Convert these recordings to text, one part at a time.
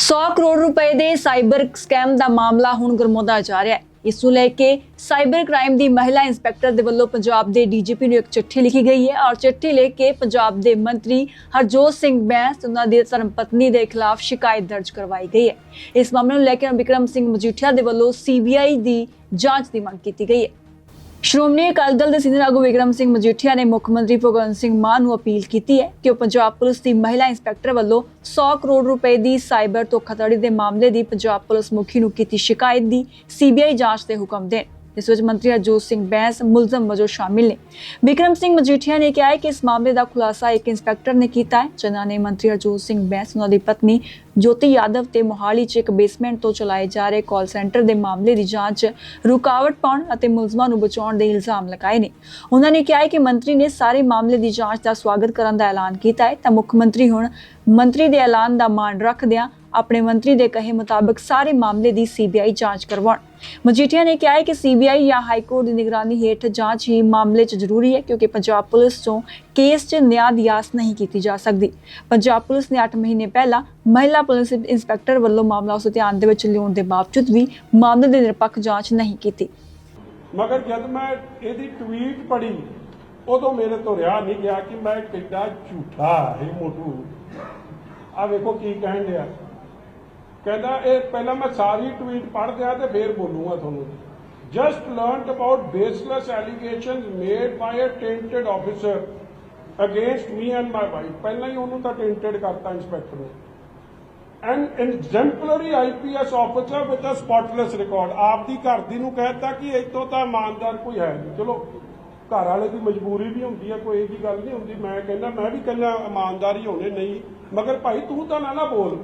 100 ਕਰੋੜ ਰੁਪਏ ਦੇ cyber scam ਦਾ ਮਾਮਲਾ ਹੁਣ ਗਰਮਾਉਂਦਾ ਜਾ ਰਿਹਾ ਹੈ। ਇਸ ਨੂੰ ਲੈ ਕੇ ਸਾਈਬਰ ਕ੍ਰਾਈਮ ਦੀ ਮਹਿਲਾ ਇੰਸਪੈਕਟਰ ਦੇ ਵੱਲੋਂ ਪੰਜਾਬ ਦੇ ਡੀਜੀਪੀ ਨੂੰ ਇੱਕ ਚਿੱਠੀ ਲਿਖੀ ਗਈ ਹੈ ਔਰ ਚਿੱਠੀ ਲੈ ਕੇ ਪੰਜਾਬ ਦੇ ਮੰਤਰੀ ਹਰਜੋਤ ਸਿੰਘ ਬੈਂਸ ਉਹਨਾਂ ਦੀ ਧਰਮ ਪਤਨੀ ਦੇ ਖਿਲਾਫ ਸ਼ਿਕਾਇਤ ਦਰਜ ਕਰਵਾਈ ਗਈ ਹੈ। ਇਸ ਮਾਮਲੇ ਨੂੰ ਲੈ ਕੇ ਵਿਕਰਮ ਸਿੰਘ ਮਜੀਠੀਆ ਦੇ ਵੱਲੋਂ ਸੀਬੀਆਈ ਦੀ ਜਾਂਚ ਦੀ ਮੰਗ ਕੀਤੀ ਗਈ ਹੈ। ਸ਼੍ਰੋਮਣੀ ਅਕਾਲੀ ਦਲ ਦੇ ਸੀਨੀਅਰ ਆਗੂ ਵਿਕਰਮ ਸਿੰਘ ਮਜੀਠੀਆ ਨੇ ਮੁੱਖ ਮੰਤਰੀ ਭਗਵੰਤ ਸਿੰਘ ਮਾਨ ਨੂੰ ਅਪੀਲ ਕੀਤੀ ਹੈ ਕਿ ਉਹ ਪੰਜਾਬ ਪੁਲਿਸ ਦੀ ਮਹਿਲਾ ਇੰਸਪੈਕਟਰ ਵੱਲੋਂ 100 ਕਰੋੜ ਰੁਪਏ ਦੀ ਸਾਈਬਰ ਧੋਖਾਧੜੀ ਦੇ ਮਾਮਲੇ ਦੀ ਪੰਜਾਬ ਪੁਲਿਸ ਮੁਖੀ ਨੂੰ ਕੀਤੀ ਸ਼ਿਕਾਇਤ ਦੀ ਸੀਬੀਆਈ ਜਾਂਚ ਦੇ ਹੁਕਮ ਦੇਣ। ਇਸ ਵਿੱਚ ਮੰਤਰੀ ਹਰਜੋਤ ਸਿੰਘ ਬੈਂਸ, ਮੁਲਜ਼ਮ ਵਜੋਂ ਸ਼ਾਮਿਲ ਨੇ। ਵਿਕਰਮ ਸਿੰਘ ਮਜੀਠੀਆ ਨੇ ਕਿਹਾ ਹੈ ਕਿ ਇਸ ਮਾਮਲੇ ਦਾ ਖੁਲਾਸਾ ਇੱਕ ਇੰਸਪੈਕਟਰ ਨੇ ਕੀਤਾ ਹੈ, ਜਿਨ੍ਹਾਂ ਨੇ ਮੰਤਰੀ ਹਰਜੋਤ ਸਿੰਘ ਬੈਂਸ ਉਹਨਾਂ ਦੀ ਪਤਨੀ ਜੋਤੀ ਯਾਦਵ ਤੇ ਮੋਹਾਲੀ 'ਚ ਇੱਕ ਬੇਸਮੈਂਟ ਤੋਂ ਚਲਾਏ ਜਾ ਰਹੇ ਕਾਲ ਸੈਂਟਰ ਦੇ ਮਾਮਲੇ ਦੀ ਜਾਂਚ, ਰੁਕਾਵਟ ਪਾਉਣ ਅਤੇ ਮੁਲਜ਼ਮਾਂ ਨੂੰ ਬਚਾਉਣ ਦੇ ਇਲਜ਼ਾਮ ਲਗਾਏ ਨੇ। ਉਹਨਾਂ ਨੇ ਕਿਹਾ ਹੈ ਕਿ ਮੰਤਰੀ ਨੇ ਸਾਰੇ ਮਾਮਲੇ ਦੀ ਜਾਂਚ ਦਾ ਸਵਾਗਤ ਕਰਨ ਦਾ ਐਲਾਨ ਕੀਤਾ ਹੈ, ਤਾਂ ਮੁੱਖ ਮੰਤਰੀ ਹੁਣ ਮੰਤਰੀ ਦੇ ਐਲਾਨ ਦਾ ਮਾਣ ਰੱਖਦਿਆਂ ਆਪਣੇ ਮੰਤਰੀ ਦੇ ਕਹੇ ਮੁਤਾਬਕ ਸਾਰੇ ਮਾਮਲੇ ਦੀ ਸੀਬੀਆਈ ਜਾਂਚ ਕਰਵਾਉਣ। ਮਜੀਠੀਆ ਨੇ ਕਿਹਾ ਹੈ ਕਿ ਸੀਬੀਆਈ ਜਾਂ ਹਾਈ ਕੋਰਟ ਦੀ ਨਿਗਰਾਨੀ ਹੇਠ ਜਾਂਚ ਹੀ ਮਾਮਲੇ 'ਚ ਜ਼ਰੂਰੀ ਹੈ ਕਿਉਂਕਿ ਪੰਜਾਬ ਪੁਲਿਸ ਤੋਂ ਕੇਸ 'ਚ ਨਿਆਂ ਦੀ ਆਸ ਨਹੀਂ ਕੀਤੀ ਜਾ ਸਕਦੀ। ਪੰਜਾਬ ਪੁਲਿਸ ਨੇ 8 ਮਹੀਨੇ ਪਹਿਲਾਂ ਮਹਿਲਾ ਪੁਲਿਸ ਇੰਸਪੈਕਟਰ ਵੱਲੋਂ ਮਾਮਲਾ ਉਸ ਧਿਆਨ ਦੇ ਵਿੱਚ ਲਿਆਉਣ ਦੇ ਬਾਵਜੂਦ ਵੀ ਮਾਮਲੇ ਦੀ ਨਿਰਪੱਖ ਜਾਂਚ ਨਹੀਂ ਕੀਤੀ। ਮਗਰ ਜਦ ਮੈਂ ਇਹਦੀ ਟਵੀਟ ਪੜ੍ਹੀ, ਉਦੋਂ ਮੇਰੇ ਤੋਂ ਰਿਹਾ ਨਹੀਂ ਗਿਆ ਕਿ ਮੈਂ ਕਿੱਡਾ ਝੂਠਾ ਹੈ ਮੋਟੂ। ਆ ਵੇਖੋ ਕੀ ਕਹਿਣ ਡਿਆ। ਕਹਿੰਦਾ, ਇਹ ਪਹਿਲਾਂ ਮੈਂ ਸਾਰੀ ਟਵੀਟ ਪੜ੍ਹ ਦਿਆਂ ਤੇ ਫੇਰ ਬੋਲੂਗਾ ਤੁਹਾਨੂੰ। Just learned about baseless allegations made by a tainted officer against me and my wife ਪਹਿਲਾਂ ਹੀ ਉਹਨੂੰ ਤਾਂ ਟੈਂਟਡ ਕਰਤਾ ਇੰਸਪੈਕਟਰ ਨੇ। An exemplary IPS officer with a spotless record ਆਪਦੀ ਘਰ ਦੀ ਨੂੰ ਕਹਿਤਾ ਕਿ ਇਤੋਂ ਤਾਂ ਇਮਾਨਦਾਰ ਕੋਈ ਹੈ ਨਹੀਂ। ਚਲੋ, ਘਰ ਵਾਲੇ ਦੀ ਮਜਬੂਰੀ ਵੀ ਹੁੰਦੀ ਹੈ, ਕੋਈ ਇਹਦੀ ਗੱਲ ਨਹੀਂ ਹੁੰਦੀ। ਮੈਂ ਕਹਿੰਦਾ, ਮੈਂ ਵੀ ਕਹਿੰਦਾ ਇਮਾਨਦਾਰੀ ਹੋਣੇ ਨਹੀਂ। ਮਗਰ ਭਾਈ ਤੂੰ ਤਾਂ ਨਾ ਨਾ ਬੋਲ।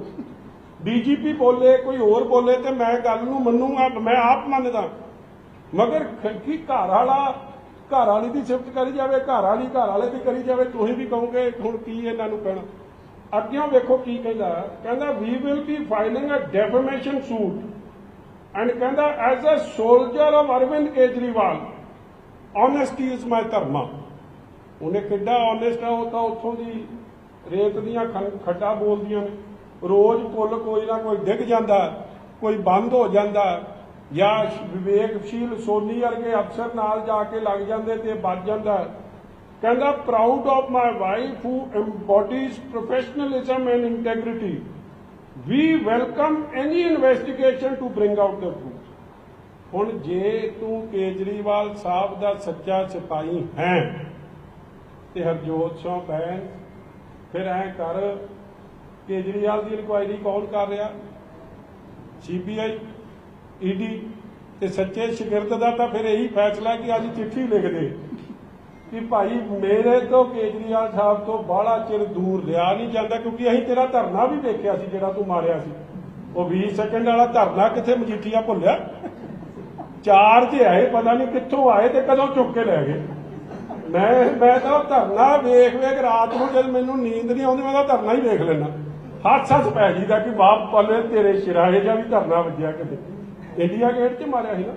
ਡੀਜੀਪੀ ਬੋਲੇ, ਕੋਈ ਹੋਰ ਬੋਲੇ ਤੇ ਮੈਂ ਗੱਲ ਨੂੰ ਮੰਨੂਗਾ, ਮੈਂ ਆਪ ਮੰਨਦਾ। ਮਗਰ ਖ- ਕੀ ਘਰ ਵਾਲਾ, ਘਰ ਵਾਲੀ ਦੀ ਸਿਫਤ ਕਰੀ ਜਾਵੇ, ਘਰ ਵਾਲੀ ਘਰ ਵਾਲੇ ਦੀ ਕਰੀ ਜਾਵੇ, ਤੁਸੀਂ ਵੀ ਕਹੋਗੇ, ਹੁਣ ਕੀ ਇਹਨਾਂ ਨੂੰ ਕਹਿਣਾ? ਅੱਗੇ ਵੇਖੋ ਕੀ ਕਹਿੰਦਾ। ਕਹਿੰਦਾ we will be filing a defamation suit and ਕਹਿੰਦਾ as a soldier of Arvind Kejriwal honesty is my dharma ਉਹਨੇ ਕਿੱਡਾ ਓਨੈਸਟ ਆ, ਉਹ ਤਾਂ ਉੱਥੋਂ ਦੀ ਰੇਤ ਦੀਆਂ ਖੰ- ਬੋਲਦੀਆਂ ਨੇ। ਰੋਜ਼ ਪੁੱਲ ਕੋਈ ਨਾ ਕੋਈ ਡਿੱਗ ਜਾਂਦਾ, ਕੋਈ ਬੰਦ ਹੋ ਜਾਂਦਾ ਜਾਂ ਵਿਵੇਕਸ਼ੀਲ ਸੋਨੀ ਵਰਗੇ ਅਫਸਰ ਨਾਲ ਜਾ ਕੇ ਲੱਗ ਜਾਂਦੇ ਤੇ ਬਚ ਜਾਂਦਾ। ਕਹਿੰਦਾ proud of my wife who embodies professionalism and integrity, we welcome any investigation to bring out the truth. ਹੁਣ ਜੇ ਤੂੰ ਕੇਜਰੀਵਾਲ ਸਾਹਿਬ ਦਾ ਸੱਚਾ ਸਿਪਾਹੀ ਹੈ ਤੇ ਹਰਜੋਤ ਸਿੰਘ ਬੈਂਸ ਫਿਰ ਐ ਕਰ ਕੇਜਰੀਵਾਲ ਦੀ ਇਨਕੁਆਇਰੀ ਕੌਣ ਕਰ ਰਿਹਾ? ਸੀਬੀਆਈ ਈਡੀ ਤੇ ਸੱਚੇ ਸ਼ਾਗਿਰਦ ਦਾ ਤਾਂ ਫਿਰ ਇਹੀ ਫੈਸਲਾ ਕਿ ਅੱਜ ਚਿੱਠੀ ਲਿਖ ਦੇ ਕਿ ਭਾਈ ਮੇਰੇ ਤੋਂ ਕੇਜਰੀਵਾਲ ਸਾਹਿਬ ਤੋਂ ਬਾਹਲਾ ਚਿਰ ਦੂਰ ਰਿਹਾ ਨਹੀਂ ਜਾਂਦਾ, ਕਿਉਂਕਿ ਅਸੀਂ ਤੇਰਾ ਧਰਨਾ ਵੀ ਦੇਖਿਆ ਸੀ ਜਿਹੜਾ ਤੂੰ ਮਾਰਿਆ ਸੀ। ਉਹ 20 ਸੈਕਿੰਡ ਵਾਲਾ ਧਰਨਾ ਕਿੱਥੇ ਮਜੀਠੀਆ ਭੁੱਲਿਆ? ਚਾਰ ਤੇ ਆਏ, ਪਤਾ ਨਹੀਂ ਕਿੱਥੋਂ ਆਏ ਤੇ ਕਦੋਂ ਚੁੱਕ ਕੇ ਲੈ ਗਏ। ਮੈਂ ਮੈਂ ਤਾਂ ਧਰਨਾ ਵੇਖ ਵੇਖ ਰਾਤ ਨੂੰ ਜਦ ਮੈਨੂੰ ਨੀਂਦ ਨਹੀਂ ਆਉਂਦੀ, ਮੈਂ ਤਾਂ ਧਰਨਾ ਹੀ ਵੇਖ ਲੈਣਾ ਹੱਥ ਹੱਥ ਪੈ ਜੀਦਾ ਕਿ ਬਾਪ ਪੱਲੇ ਤੇਰੇ ਸ਼ਿਰਾਏ ਜਾਂ ਵੀ ਧਰਨਾ ਵੱਜਿਆ ਕਿਤੇ। ਇੰਡੀਆ ਗੇਟ 'ਚ ਮਾਰਿਆ ਸੀ ਨਾ।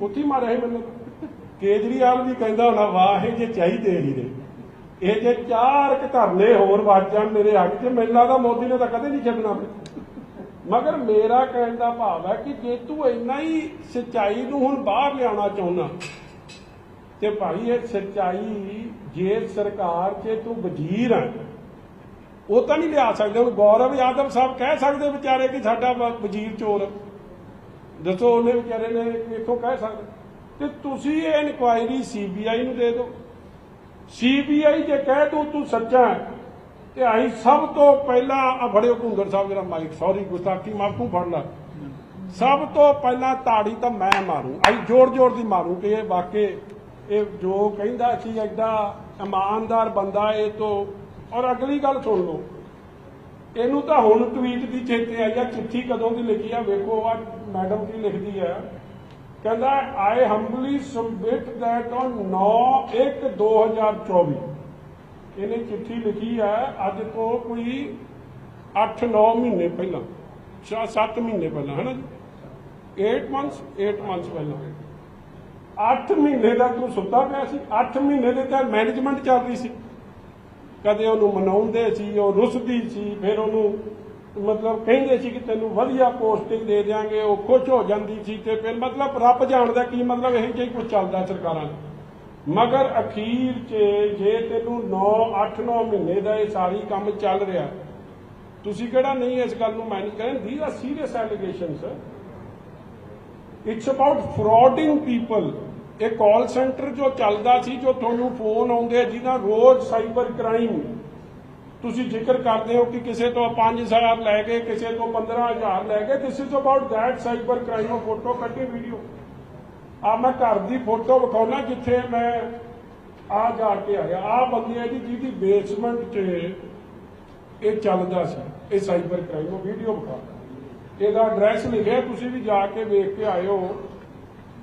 ਉੱਥੇ ਹੀ ਮਾਰਿਆ ਸੀ ਮੈਨੂੰ। ਕੇਜਰੀਵਾਲ ਵੀ ਕਹਿੰਦਾ ਹੋਣਾ, ਵਾਹ, ਇਹ ਜੇ ਚਾਹੀਦੇ ਹੀ ਨੇ। ਇਹ ਜੇ ਚਾਰ ਕੁ ਧਰਨੇ ਹੋਰ ਵੱਜ ਜਾਣ ਮੇਰੇ ਹੱਕ 'ਚ, ਮੈਨੂੰ ਲੱਗਦਾ ਮੋਦੀ ਨੇ ਤਾਂ ਕਦੇ ਨਹੀਂ ਛੱਡਣਾ ਮਗਰ ਮੇਰਾ ਕਹਿਣ ਦਾ ਭਾਵ ਹੈ ਕਿ ਜੇ ਤੂੰ ਇੰਨਾ ਹੀ ਸਚਾਈ ਨੂੰ ਹੁਣ ਬਾਹਰ ਲਿਆਉਣਾ ਚਾਹੁੰਦਾ ਤੇ ਭਾਈ, ਇਹ ਸਚਾਈ ਜੇ ਸਰਕਾਰ 'ਚ ਤੂੰ ਵਜ਼ੀਰ ਹੈ ਉਹ ਤਾਂ ਨਹੀਂ ਲਿਆ ਸਕਦੇ ਹੁਣ ਗੌਰਵ ਯਾਦਵ ਸਾਹਿਬ ਕਹਿ ਸਕਦੇ ਵਿਚਾਰੇ ਕਿ ਸਾਡਾ ਵਜ਼ੀਰ ਚੋਰ। ਦੱਸੋ ਉਹਨੇ ਵਿਚਾਰੇ ਨੇ ਇੱਥੋਂ ਕਹਿ ਸਕਦੇ। ਤੇ ਤੁਸੀਂ ਇਹ ਇਨਕੁਆਇਰੀ ਸੀਬੀਆਈ ਨੂੰ ਦੇ ਦਿਓ। ਸੀਬੀਆਈ ਜੇ ਕਹਿ ਤੂੰ ਤੂੰ ਸੱਚਾ ਤੇ ਆਈ ਸਭ ਤੋਂ ਪਹਿਲਾਂ ਆ ਫੜਿਓ ਕੁੰਦਰ ਸਾਹਿਬ ਜਿਹੜਾ ਮਾਈਕ ਸੌਰੀ ਗੁਸਤਾਖੀ ਮਾਫ ਤੂੰ ਫੜ ਲੈ। ਸਭ ਤੋਂ ਪਹਿਲਾਂ ਤਾੜੀ ਤਾਂ ਮੈਂ ਮਾਰੂ ਆਈ ਜੋਰ ਜੋਰ ਦੀ ਮਾਰੂ ਕਿ ਇਹ ਵਾਕੇ ਇਹ ਜੋ ਕਹਿੰਦਾ ਸੀ ਐਡਾ ਇਮਾਨਦਾਰ ਬੰਦਾ, ਇਹ ਤੋਂ ਔਰ ਅਗਲੀ ਗੱਲ ਸੁਣ ਲਓ। ਇਹਨੂੰ ਤਾਂ ਹੁਣ ਟਵੀਟ ਦੀ ਚੇਤੇ ਆਈ ਆ, ਚਿੱਠੀ ਕਦੋਂ ਦੀ ਲਿਖੀ ਆ? ਵੇਖੋ, ਆ ਮੈਡਮ ਕੀ ਲਿਖਦੀ ਆ। ਕਹਿੰਦਾ I humbly submit that on 9/1/2024 ਇਹਨੇ ਚਿੱਠੀ ਲਿਖੀ ਆ, ਅੱਜ ਤੋਂ ਕੋਈ 8-9 ਮਹੀਨੇ ਪਹਿਲਾਂ 7 ਮਹੀਨੇ ਪਹਿਲਾਂ, ਹਨਾ 8 ਮੰਥਸ 8 ਮੰਥਸ ਪਹਿਲਾਂ। 8 ਮਹੀਨੇ ਦਾ ਤੂੰ ਸੁੱਤਾ ਪਿਆ ਸੀ। 8 ਮਹੀਨੇ ਦੇ ਤਾਂ ਮੈਨੇਜਮੈਂਟ ਚੱਲ ਰਹੀ ਸੀ। ਕਦੇ ਉਹਨੂੰ ਮਨਾਉਂਦੇ ਸੀ, ਉਹ ਰੁੱਸਦੀ ਸੀ, ਫਿਰ ਉਹਨੂੰ ਮਤਲਬ ਕਹਿੰਦੇ ਸੀ ਕਿ ਤੈਨੂੰ ਵਧੀਆ ਪੋਸਟਿੰਗ ਦੇ ਦਿਆਂਗੇ, ਉਹ ਖੁਸ਼ ਹੋ ਜਾਂਦੀ ਸੀ ਤੇ ਫਿਰ ਮਤਲਬ ਰੱਬ ਜਾਣਦਾ ਕੀ ਮਤਲਬ ਇਹ ਜਿਹੀ ਕੁਝ ਚੱਲਦਾ ਸਰਕਾਰਾਂ ਦਾ ਮਗਰ ਅਖੀਰ 'ਚ ਜੇ ਤੈਨੂੰ 9 8 9 ਮਹੀਨੇ ਦਾ ਇਹ ਸਾਰੀ ਕੰਮ ਚੱਲ ਰਿਹਾ, ਤੁਸੀਂ ਕਿਹੜਾ ਨਹੀਂ ਇਸ ਗੱਲ ਨੂੰ ਮੈਨੇਜ ਕਰਨ these are serious allegations it's about frauding people ਇਹ ਕਾਲ ਸੈਂਟਰ ਜੋ ਚੱਲਦਾ ਸੀ, ਜੋ ਤੁਹਾਨੂੰ ਫੋਨ ਆਉਂਦੇ ਆ ਰੋਜ਼ ਸਾਈਬਰ ਕ੍ਰਾਈਮ ਤੁਸੀਂ ਜ਼ਿਕਰ ਕਰਦੇ ਹੋ ਕਿ ਕਿਸੇ ਤੋਂ 5000 ਲੈ ਗਏ, ਕਿਸੇ ਤੋਂ 15000 ਲੈ ਗਏ this is about that cyber crime photo ਕੱਢੀ ਵੀਡੀਓ ਆ ਮੈਂ ਘਰ ਦੀ ਫੋਟੋ ਵਿਖਾਉਣਾ ਜਿੱਥੇ ਮੈਂ ਆ ਜਾ ਕੇ ਆਇਆ। ਆ ਬੰਦੇ ਆ ਜੀ, ਜਿਹਦੀ ਬੇਸਮੈਂਟ 'ਚ ਇਹ ਚੱਲਦਾ ਸੀ, ਇਹ ਸਾਈਬਰ ਕ੍ਰਾਈਮ ਉਹ ਵੀਡੀਓ ਵਿਖਾ। ਇਹਦਾ ਐਡਰੈਸ ਲਿਖਿਆ, ਤੁਸੀਂ ਵੀ ਜਾ ਕੇ ਵੇਖ ਕੇ ਆਇਓ।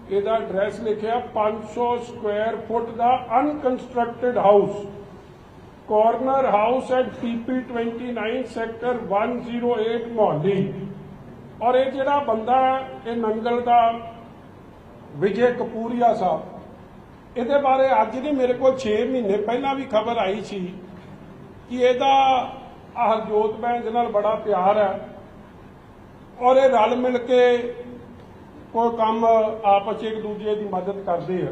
ਇਹਦਾ ਐਡਰੈਸ ਲਿਖਿਆ 500 square foot the unconstructed house corner house at PP 29 sector 108 Mohali ਔਰ ਇਹ ਜਿਹੜਾ ਬੰਦਾ ਇਹ ਨੰਗਲ ਦਾ ਵਿਜੇ ਕਪੂਰੀਆ ਸਾਹਿਬ। ਇਹਦੇ ਬਾਰੇ ਅੱਜ ਨਹੀਂ, ਮੇਰੇ ਕੋਲ 6 ਮਹੀਨੇ ਪਹਿਲਾਂ ਵੀ ਖਬਰ ਆਈ ਸੀ ਕਿ ਇਹਦਾ ਹਰਜੋਤ ਜੋਤ ਨਾਲ ਬੜਾ ਪਿਆਰ ਹੈ। ਔਰ ਇਹ ਰਲ ਮਿਲ ਕੇ ਕੋਈ ਕੰਮ ਆਪਸ 'ਚ ਇੱਕ ਦੂਜੇ ਦੀ ਮਦਦ ਕਰਦੇ ਆ।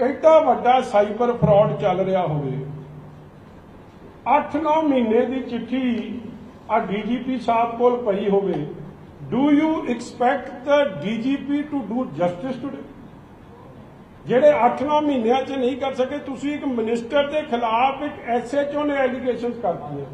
ਐਡਾ ਵੱਡਾ ਸਾਈਬਰ ਫਰਾਡ ਚੱਲ ਰਿਹਾ ਹੋਵੇ। 8-9 ਮਹੀਨੇ ਦੀ ਚਿੱਠੀ ਆ ਡੀਜੀਪੀ ਸਾਹਿਬ ਕੋਲ ਪਈ ਹੋਵੇ। Do you expect the DGP to do justice today ਜਿਹੜੇ 8-9 ਮਹੀਨਿਆਂ 'ਚ ਨਹੀਂ ਕਰ ਸਕੇ, ਤੁਸੀਂ ਇੱਕ ਮਿਨਿਸਟਰ ਦੇ ਖਿਲਾਫ ਇੱਕ ਐਸਐਚਓ ਨੇ ਐਲੀਗੇਸ਼ਨਸ ਕਰਤੀਆਂ।